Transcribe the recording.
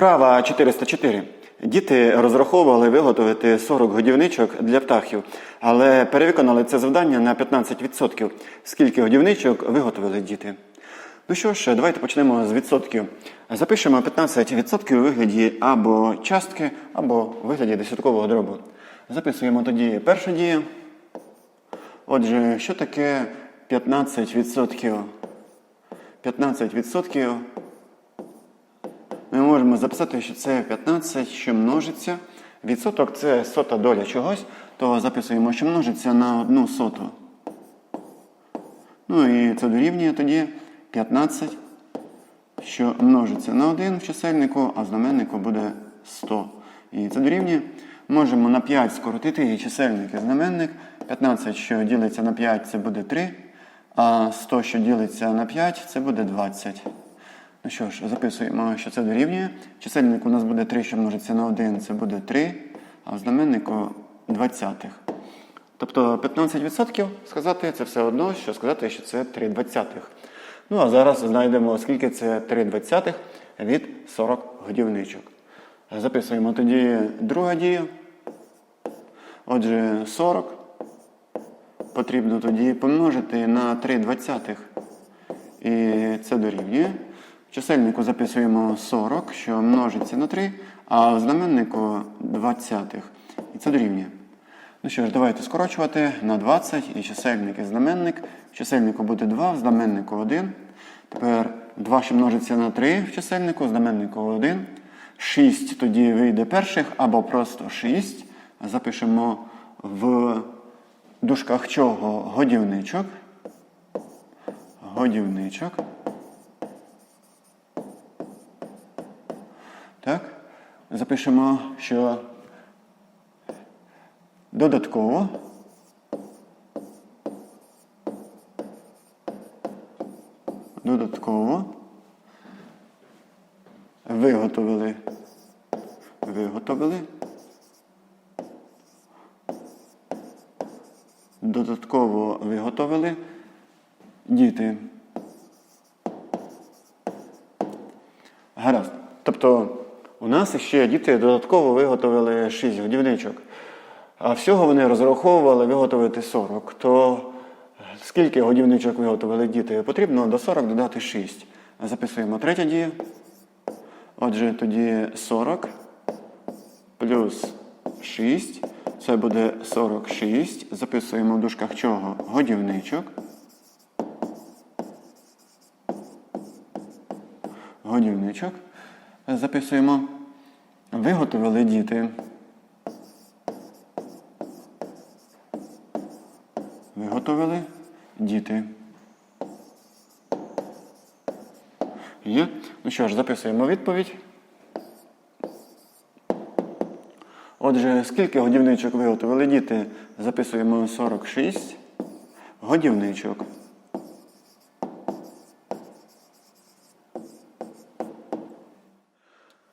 Вправа 404. Діти розраховували виготовити 40 годівничок для птахів, але перевиконали це завдання на 15%. Скільки годівничок виготовили діти? Ну що ж, давайте почнемо з відсотків. Запишемо 15% у вигляді або частки, або у вигляді десяткового дробу. Записуємо тоді першу дію. Отже, що таке 15%? 15% ми можемо записати, що це 15, що множиться. Відсоток це сота доля чогось, то записуємо, що множиться на одну соту. Ну і це дорівнює тоді 15, що множиться на 1 в чисельнику, а в знаменнику буде 100. І це дорівнює. Можемо на 5 скоротити і чисельник і знаменник. 15, що ділиться на 5, це буде 3. А 100, що ділиться на 5, це буде 20. Ну що ж, записуємо, що це дорівнює. Чисельник у нас буде 3, що множиться на 1, це буде 3, а в знаменнику 20. Тобто 15% сказати це все одно, що сказати, що це 3 двадцятих. Ну а зараз знайдемо, скільки це 3 двадцятих від 40 годівничок. Записуємо тоді друга дія. Отже, 40 потрібно тоді помножити на 3 двадцятих. І це дорівнює. Чисельнику записуємо 40, що множиться на 3, а в знаменнику 20. І це дорівнює. Ну що ж, давайте скорочувати на 20 і чисельник і знаменник. В чисельнику буде 2, в знаменнику 1. Тепер 2, що множиться на 3 в чисельнику, в знаменнику 1. 6 тоді вийде перших або просто 6. Запишемо в дужках чого годівничок. Годівничок. Так? Запишемо, що додатково додатково виготовили виготовили додатково виготовили діти. Гаразд. Тобто у нас ще діти додатково виготовили 6 годівничок. А всього вони розраховували виготовити 40. То скільки годівничок виготовили діти? Потрібно до 40 додати 6. Записуємо третя дія. Отже, тоді 40 плюс 6. Це буде 46. Записуємо в дужках чого? Годівничок. Годівничок. Записуємо. Виготовили діти. Виготовили діти. Є. Ну що ж, записуємо відповідь. Отже, скільки годівничок виготовили діти? Записуємо 46 годівничок.